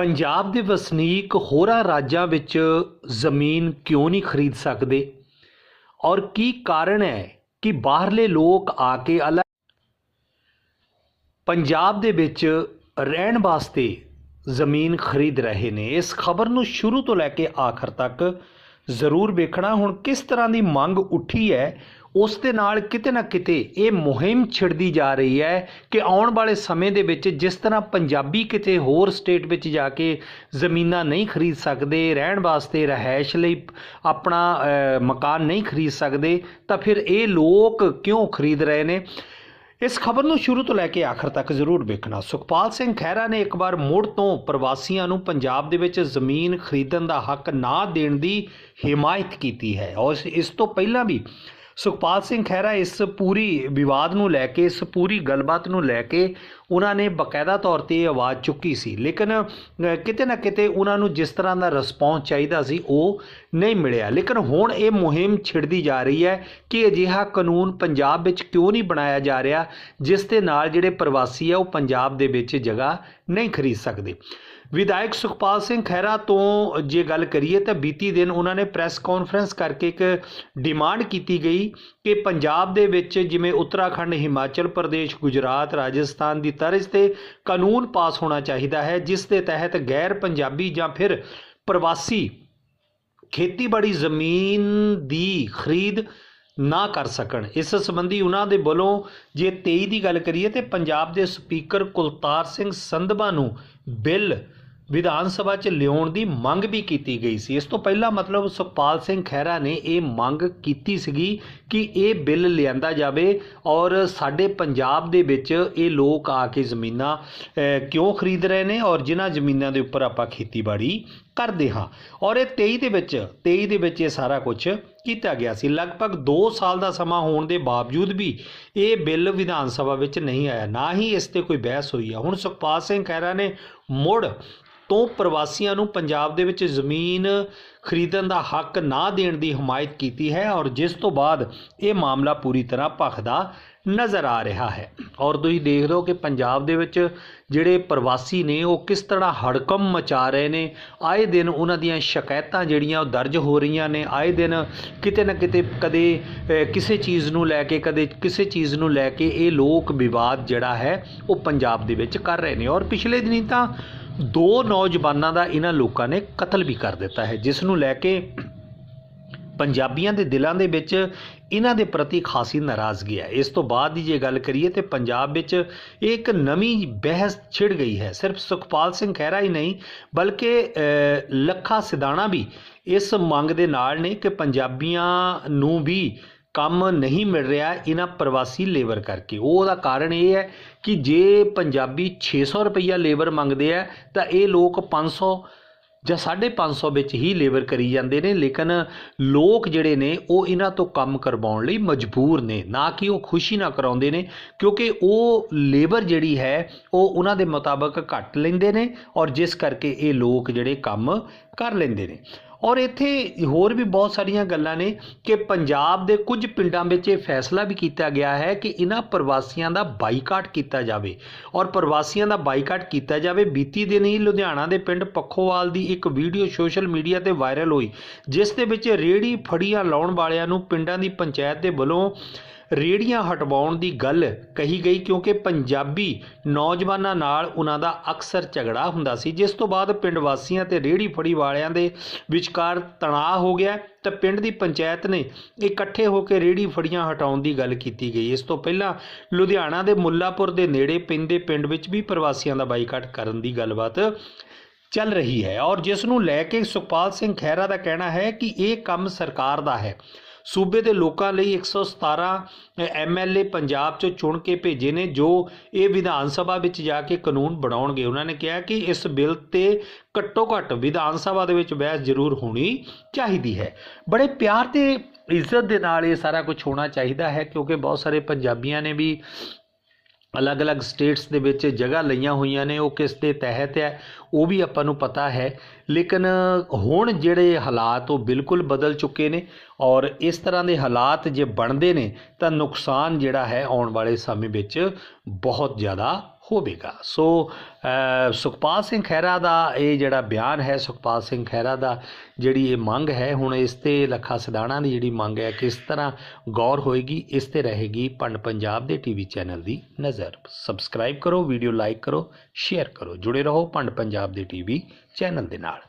ਪੰਜਾਬ ਦੇ ਵਸਨੀਕ ਹੋਰਾਂ ਰਾਜਾਂ ਵਿੱਚ ਜ਼ਮੀਨ ਕਿਉਂ ਨਹੀਂ ਖਰੀਦ ਸਕਦੇ? ਔਰ ਕੀ ਕਾਰਨ ਹੈ ਕਿ ਬਾਹਰਲੇ ਲੋਕ ਆ ਕੇ ਅਲੱਗ ਪੰਜਾਬ ਦੇ ਵਿੱਚ ਰਹਿਣ ਵਾਸਤੇ ਜ਼ਮੀਨ ਖਰੀਦ ਰਹੇ ਨੇ? ਇਸ ਖਬਰ ਨੂੰ ਸ਼ੁਰੂ ਤੋਂ ਲੈ ਕੇ ਆਖਰ ਤੱਕ ਜ਼ਰੂਰ ਵੇਖਣਾ। ਹੁਣ ਕਿਸ ਤਰ੍ਹਾਂ ਦੀ ਮੰਗ ਉੱਠੀ ਹੈ, ਉਸ ਦੇ ਨਾਲ ਕਿਤੇ ਨਾ ਕਿਤੇ ਇਹ ਮੁਹਿੰਮ ਛਿੜਦੀ ਜਾ ਰਹੀ ਹੈ ਕਿ ਆਉਣ ਵਾਲੇ ਸਮੇਂ ਦੇ ਵਿੱਚ ਜਿਸ ਤਰ੍ਹਾਂ ਪੰਜਾਬੀ ਕਿਤੇ ਹੋਰ ਸਟੇਟ ਵਿੱਚ ਜਾ ਕੇ ਜ਼ਮੀਨਾਂ ਨਹੀਂ ਖਰੀਦ ਸਕਦੇ, ਰਹਿਣ ਵਾਸਤੇ ਰਹਿائش ਲਈ ਆਪਣਾ ਮਕਾਨ ਨਹੀਂ ਖਰੀਦ ਸਕਦੇ, ਤਾਂ ਫਿਰ ਇਹ ਲੋਕ ਕਿਉਂ ਖਰੀਦ ਰਹੇ ਨੇ? ਇਸ ਖਬਰ ਨੂੰ ਸ਼ੁਰੂ ਤੋਂ ਲੈ ਕੇ ਆਖਰ ਤੱਕ ਜ਼ਰੂਰ ਵੇਖਣਾ। ਸੁਖਪਾਲ ਸਿੰਘ ਖਹਿਰਾ ਨੇ ਇੱਕ ਵਾਰ ਮੁੜ ਤੋਂ ਪ੍ਰਵਾਸੀਆਂ ਨੂੰ ਪੰਜਾਬ ਦੇ ਵਿੱਚ ਜ਼ਮੀਨ ਖਰੀਦਣ ਦਾ ਹੱਕ ਨਾ ਦੇਣ ਦੀ ਹਿਮਾਇਤ ਕੀਤੀ ਹੈ। ਔਰ ਇਸ- ਤੋਂ ਪਹਿਲਾਂ ਵੀ ਸੁਖਪਾਲ ਸਿੰਘ ਖਹਿਰਾ ਇਸ ਪੂਰੀ ਵਿਵਾਦ ਨੂੰ ਲੈ ਕੇ, ਇਸ ਪੂਰੀ ਗੱਲਬਾਤ ਨੂੰ ਲੈ ਕੇ ਉਹਨਾਂ ਨੇ ਬਕਾਇਦਾ ਤੌਰ ਤੇ ਇਹ ਆਵਾਜ਼ ਚੁੱਕੀ ਸੀ। ਲੇਕਿਨ ਕਿਤੇ ਨਾ ਕਿਤੇ ਉਹਨਾਂ ਨੂੰ ਜਿਸ ਤਰ੍ਹਾਂ ਦਾ ਰਿਸਪੌਂਸ ਚਾਹੀਦਾ ਸੀ, ਉਹ ਨਹੀਂ ਮਿਲਿਆ। ਲੇਕਿਨ ਹੁਣ ਇਹ ਮੁਹਿੰਮ ਛਿੜਦੀ ਜਾ ਰਹੀ ਹੈ ਕਿ ਅਜਿਹਾ ਕਾਨੂੰਨ ਪੰਜਾਬ ਵਿੱਚ ਕਿਉਂ ਨਹੀਂ ਬਣਾਇਆ ਜਾ ਰਿਹਾ, ਜਿਸ ਦੇ ਨਾਲ ਜਿਹੜੇ ਪ੍ਰਵਾਸੀ ਆ, ਉਹ ਪੰਜਾਬ ਦੇ ਵਿੱਚ ਜਗ੍ਹਾ ਨਹੀਂ ਖਰੀਦ ਸਕਦੇ। ਵਿਧਾਇਕ ਸੁਖਪਾਲ ਸਿੰਘ ਖਹਿਰਾ ਤੋਂ ਜੇ ਗੱਲ ਕਰੀਏ ਤਾਂ ਬੀਤੀ ਦਿਨ ਉਹਨਾਂ ਨੇ ਪ੍ਰੈਸ ਕਾਨਫਰੰਸ ਕਰਕੇ ਇੱਕ ਡਿਮਾਂਡ ਕੀਤੀ ਗਈ ਕਿ ਪੰਜਾਬ ਦੇ ਵਿੱਚ ਜਿਵੇਂ ਉੱਤਰਾਖੰਡ, ਹਿਮਾਚਲ ਪ੍ਰਦੇਸ਼, ਗੁਜਰਾਤ, ਰਾਜਸਥਾਨ ਦੀ ਤਰਜ਼ ਤੇ ਕਾਨੂੰਨ ਪਾਸ ਹੋਣਾ ਚਾਹੀਦਾ ਹੈ, ਜਿਸ ਦੇ ਤਹਿਤ ਗੈਰ ਪੰਜਾਬੀ ਜਾਂ ਫਿਰ ਪ੍ਰਵਾਸੀ ਖੇਤੀਬਾੜੀ ਜ਼ਮੀਨ ਦੀ ਖਰੀਦ ਨਾ ਕਰ ਸਕਣ। ਇਸ ਸੰਬੰਧੀ ਉਹਨਾਂ ਦੇ ਵੱਲੋਂ ਜੇ 23 ਦੀ ਗੱਲ ਕਰੀਏ ਤੇ ਪੰਜਾਬ ਦੇ ਸਪੀਕਰ ਕੁਲਤਾਰ ਸਿੰਘ ਸੰਧਵਾ ਨੂੰ ਬਿੱਲ ਵਿਧਾਨ ਸਭਾ 'ਚ ਲਿਆਉਣ ਦੀ ਮੰਗ ਵੀ ਕੀਤੀ ਗਈ ਸੀ। ਇਸ ਤੋਂ ਪਹਿਲਾਂ ਮਤਲਬ ਸੁਖਪਾਲ ਸਿੰਘ ਖਹਿਰਾ ਨੇ ਇਹ ਮੰਗ ਕੀਤੀ ਸੀਗੀ ਕਿ ਇਹ ਬਿੱਲ ਲਿਆਂਦਾ ਜਾਵੇ ਔਰ ਸਾਡੇ ਪੰਜਾਬ ਦੇ ਵਿੱਚ ਇਹ ਲੋਕ ਆ ਕੇ ਜ਼ਮੀਨਾਂ ਕਿਉਂ ਖਰੀਦ ਰਹੇ ਨੇ ਔਰ ਜਿਨ੍ਹਾਂ ਜ਼ਮੀਨਾਂ ਦੇ ਉੱਪਰ ਆਪਾਂ ਖੇਤੀਬਾੜੀ ਕਰਦੇ ਹਾਂ। ਔਰ ਇਹ 23 ਦੇ ਵਿੱਚ 23 ਦੇ ਵਿੱਚ ਇਹ ਸਾਰਾ ਕੁਝ ਕੀਤਾ ਗਿਆ ਸੀ। ਲਗਭਗ 2 ਸਾਲ ਦਾ ਸਮਾਂ ਹੋਣ ਦੇ ਬਾਵਜੂਦ ਵੀ ਇਹ ਬਿੱਲ ਵਿਧਾਨ ਸਭਾ ਵਿੱਚ ਨਹੀਂ ਆਇਆ। ਨਾ ਹੀ ਇਸ ਤੇ ਕੋਈ ਬਹਿਸ ਹੋਈ ਹੈ ਹੁਣ ਸੁਖਪਾਲ ਸਿੰਘ ਖਹਿਰਾ ਨੇ ਮੁੜ ਤੋਂ ਪ੍ਰਵਾਸੀਆਂ ਨੂੰ ਪੰਜਾਬ ਦੇ ਵਿੱਚ ਜ਼ਮੀਨ ਖਰੀਦਣ ਦਾ ਹੱਕ ਨਾ ਦੇਣ ਦੀ ਹਮਾਇਤ ਕੀਤੀ ਹੈ ਔਰ ਜਿਸ ਤੋਂ ਬਾਅਦ ਇਹ ਮਾਮਲਾ ਪੂਰੀ ਤਰ੍ਹਾਂ ਭਖਦਾ ਨਜ਼ਰ ਆ ਰਿਹਾ ਹੈ। ਔਰ ਤੁਸੀਂ ਦੇਖ ਰਹੇ ਹੋ ਕਿ ਪੰਜਾਬ ਦੇ ਵਿੱਚ ਜਿਹੜੇ ਪ੍ਰਵਾਸੀ ਨੇ ਉਹ ਕਿਸ ਤਰ੍ਹਾਂ ਹੜਕਮ ਮਚਾ ਰਹੇ ਨੇ। ਆਏ ਦਿਨ ਉਹਨਾਂ ਦੀਆਂ ਸ਼ਿਕਾਇਤਾਂ ਜਿਹੜੀਆਂ ਉਹ ਦਰਜ ਹੋ ਰਹੀਆਂ ਨੇ। ਆਏ ਦਿਨ ਕਿਤੇ ਨਾ ਕਿਤੇ ਕਦੇ ਕਿਸੇ ਚੀਜ਼ ਨੂੰ ਲੈ ਕੇ, ਕਦੇ ਕਿਸੇ ਚੀਜ਼ ਨੂੰ ਲੈ ਕੇ ਇਹ ਲੋਕ ਵਿਵਾਦ ਜਿਹੜਾ ਹੈ ਉਹ ਪੰਜਾਬ ਦੇ ਵਿੱਚ ਕਰ ਰਹੇ ਨੇ। ਔਰ ਪਿਛਲੇ ਦਿਨੀ ਤਾਂ ਦੋ ਨੌਜਵਾਨਾਂ ਦਾ ਇਹਨਾਂ ਲੋਕਾਂ ਨੇ ਕਤਲ ਵੀ ਕਰ ਦਿੱਤਾ ਹੈ ਜਿਸ ਨੂੰ ਲੈ ਕੇ ਪੰਜਾਬੀਆਂ ਦੇ ਦਿਲਾਂ ਦੇ ਵਿੱਚ ਇਹਨਾਂ ਦੇ ਪ੍ਰਤੀ ਖਾਸੀ ਨਾਰਾਜ਼ਗੀ ਹੈ। ਇਸ ਤੋਂ ਬਾਅਦ ਦੀ ਜੇ ਗੱਲ ਕਰੀਏ ਤੇ ਪੰਜਾਬ ਵਿੱਚ ਇਹ ਇੱਕ ਨਵੀਂ ਬਹਿਸ ਛਿੜ ਗਈ ਹੈ। ਸਿਰਫ ਸੁਖਪਾਲ ਸਿੰਘ ਖਹਿਰਾ ਹੀ ਨਹੀਂ ਬਲਕਿ ਅ, ਲੱਖਾ ਸਿਦਾਣਾ ਵੀ ਇਸ ਮੰਗ ਦੇ ਨਾਲ ਨੇ ਕਿ ਪੰਜਾਬੀਆਂ ਨੂੰ ਵੀ ਕੰਮ ਨਹੀਂ ਮਿਲ ਰਿਹਾ ਇਹਨਾਂ ਪ੍ਰਵਾਸੀ ਲੇਬਰ ਕਰਕੇ। ਉਹਦਾ ਕਾਰਨ ਇਹ ਹੈ ਕਿ ਜੇ ਪੰਜਾਬੀ 600 ਰੁਪਈਆ ਲੇਬਰ ਮੰਗਦੇ ਆ, ਤਾਂ ਇਹ ਲੋਕ 500 ਜਾਂ 550 ਵਿੱਚ ਹੀ ਲੇਬਰ ਕਰੀ ਜਾਂਦੇ ਨੇ, ਲੇਕਿਨ ਲੋਕ ਜਿਹੜੇ ਨੇ ਉਹ ਇਹਨਾਂ ਤੋਂ ਕੰਮ ਕਰਵਾਉਣ ਲਈ ਮਜਬੂਰ ਨੇ। ਨਾ ਕਿ ਉਹ ਖੁਸ਼ੀ ਨਾ ਕਰਾਉਂਦੇ ਨੇ, ਕਿਉਂਕਿ ਉਹ ਲੇਬਰ ਜਿਹੜੀ ਹੈ, ਉਹ ਉਹਨਾਂ ਦੇ ਮੁਤਾਬਕ ਘੱਟ ਲੈਂਦੇ ਨੇ ਔਰ ਜਿਸ ਕਰਕੇ ਇਹ ਲੋਕ ਜਿਹੜੇ ਕੰਮ ਕਰ ਲੈਂਦੇ ਨੇ। ਔਰ ਇੱਥੇ ਹੋਰ ਵੀ ਬਹੁਤ ਸਾਰੀਆਂ ਗੱਲਾਂ ਨੇ ਕਿ ਪੰਜਾਬ ਦੇ ਕੁਝ ਪਿੰਡਾਂ ਵਿੱਚ ਇਹ ਫੈਸਲਾ ਵੀ ਕੀਤਾ ਗਿਆ ਹੈ ਕਿ ਇਹਨਾਂ ਪ੍ਰਵਾਸੀਆਂ ਦਾ ਬਾਈਕਾਟ ਕੀਤਾ ਜਾਵੇ। ਔਰ ਪ੍ਰਵਾਸੀਆਂ ਦਾ ਬਾਈਕਾਟ ਕੀਤਾ ਜਾਵੇ, ਬੀਤੀ ਦਿਨ ਹੀ ਲੁਧਿਆਣਾ ਦੇ ਪਿੰਡ ਪੱਖੋਵਾਲ ਦੀ ਇੱਕ ਵੀਡੀਓ ਸੋਸ਼ਲ ਮੀਡੀਆ ਤੇ ਵਾਇਰਲ ਹੋਈ, ਜਿਸ ਦੇ ਵਿੱਚ ਰੇੜੀ ਫੜੀਆਂ ਲਾਉਣ ਵਾਲਿਆਂ ਨੂੰ ਪਿੰਡਾਂ ਦੀ ਪੰਚਾਇਤ ਦੇ ਵੱਲੋਂ ਰੇੜੀਆਂ ਹਟਵਾਉਣ ਦੀ ਗੱਲ ਕਹੀ ਗਈ ਕਿਉਂਕਿ ਪੰਜਾਬੀ ਨੌਜਵਾਨਾਂ ਨਾਲ ਉਹਨਾਂ ਦਾ ਅਕਸਰ ਝਗੜਾ ਹੁੰਦਾ ਸੀ। ਜਿਸ ਤੋਂ ਬਾਅਦ ਪਿੰਡ ਵਾਸੀਆਂ ਤੇ ਰੇੜੀ ਫੜੀ ਵਾਲਿਆਂ ਦੇ ਵਿਚਕਾਰ ਤਣਾਅ ਹੋ ਗਿਆ ਤਾਂ ਪਿੰਡ ਦੀ ਪੰਚਾਇਤ ਨੇ ਇਕੱਠੇ ਹੋ ਕੇ ਰੇੜੀ ਫੜੀਆਂ ਹਟਾਉਣ ਦੀ ਗੱਲ ਕੀਤੀ ਗਈ। ਇਸ ਤੋਂ ਪਹਿਲਾਂ ਲੁਧਿਆਣਾ ਦੇ ਮੁੱਲਾਪੁਰ ਦੇ ਨੇੜੇ ਪੈਂਦੇ ਪਿੰਡ ਵਿੱਚ ਵੀ ਪ੍ਰਵਾਸੀਆਂ ਦਾ ਬਾਈਕਾਟ ਕਰਨ ਦੀ ਗੱਲਬਾਤ ਚੱਲ ਰਹੀ ਹੈ। ਔਰ ਜਿਸ ਨੂੰ ਲੈ ਕੇ ਸੁਖਪਾਲ ਸਿੰਘ ਖਹਿਰਾ ਦਾ ਕਹਿਣਾ ਹੈ ਕਿ ਇਹ ਕੰਮ ਸਰਕਾਰ ਦਾ ਹੈ। ਸੂਬੇ ਦੇ ਲੋਕਾਂ ਲਈ 117 ਐਮਐਲਏ ਪੰਜਾਬ ਚੋਂ ਚੁਣ ਕੇ ਭੇਜੇ ਨੇ, ਜੋ ਇਹ ਵਿਧਾਨ ਸਭਾ ਵਿੱਚ ਜਾ ਕੇ ਕਾਨੂੰਨ ਬਣਾਉਣਗੇ। ਉਹਨਾਂ ਨੇ ਕਿਹਾ ਕਿ ਇਸ ਬਿੱਲ ਤੇ ਘੱਟੋ ਘੱਟ ਵਿਧਾਨ ਸਭਾ ਦੇ ਵਿੱਚ ਬਹਿਸ ਜ਼ਰੂਰ ਹੋਣੀ ਚਾਹੀਦੀ ਹੈ। ਬੜੇ ਪਿਆਰ ਤੇ ਇੱਜ਼ਤ ਦੇ ਨਾਲ ਇਹ ਸਾਰਾ ਕੁਝ ਹੋਣਾ ਚਾਹੀਦਾ ਹੈ, ਕਿਉਂਕਿ ਬਹੁਤ ਸਾਰੇ ਪੰਜਾਬੀਆਂ ਨੇ ਵੀ ਅਲੱਗ-ਅਲੱਗ ਸਟੇਟਸ ਦੇ ਵਿੱਚ ਜਗ੍ਹਾ ਲਈਆਂ ਹੋਈਆਂ ਨੇ, ਉਹ ਕਿਸ ਦੇ ਤਹਿਤ ਹੈ, ਉਹ ਵੀ ਆਪਾਂ ਨੂੰ ਪਤਾ ਹੈ। ਲੇਕਿਨ ਹੁਣ ਜਿਹੜੇ ਹਾਲਾਤ ਉਹ ਬਿਲਕੁਲ ਬਦਲ ਚੁੱਕੇ ਨੇ ਔਰ ਇਸ ਤਰ੍ਹਾਂ ਦੇ ਹਾਲਾਤ ਜੇ ਬਣਦੇ ਨੇ ਤਾਂ ਨੁਕਸਾਨ ਜਿਹੜਾ ਹੈ ਆਉਣ ਵਾਲੇ ਸਮੇਂ ਵਿੱਚ ਬਹੁਤ ਜ਼ਿਆਦਾ ਹੋਵੇਗਾ ਸੋ ਸੁਖਪਾਲ ਸਿੰਘ ਖਹਿਰਾ ਦਾ ਇਹ ਜਿਹੜਾ ਬਿਆਨ ਹੈ, ਸੁਖਪਾਲ ਸਿੰਘ ਖਹਿਰਾ ਦਾ, ਜਿਹੜੀ ਇਹ ਮੰਗ ਹੈ, ਹੁਣ ਇਸ ਤੇ ਲੱਖਾ ਸਦਾਣਾ ਦੀ ਜਿਹੜੀ ਮੰਗ ਹੈ, ਕਿਸ ਤਰ੍ਹਾਂ ਗੌਰ ਹੋਏਗੀ, ਇਸ ਤੇ ਰਹੇਗੀ ਪੰਡ ਪੰਜਾਬ ਦੇ ਟੀਵੀ ਚੈਨਲ ਦੀ ਨਜ਼ਰ। ਸਬਸਕ੍ਰਾਈਬ ਕਰੋ, ਵੀਡੀਓ ਲਾਈਕ ਕਰੋ, ਸ਼ੇਅਰ ਕਰੋ। ਜੁੜੇ ਰਹੋ ਪੰਡ ਪੰਜਾਬ ਦੇ ਟੀਵੀ ਚੈਨਲ ਦੇ ਨਾਲ।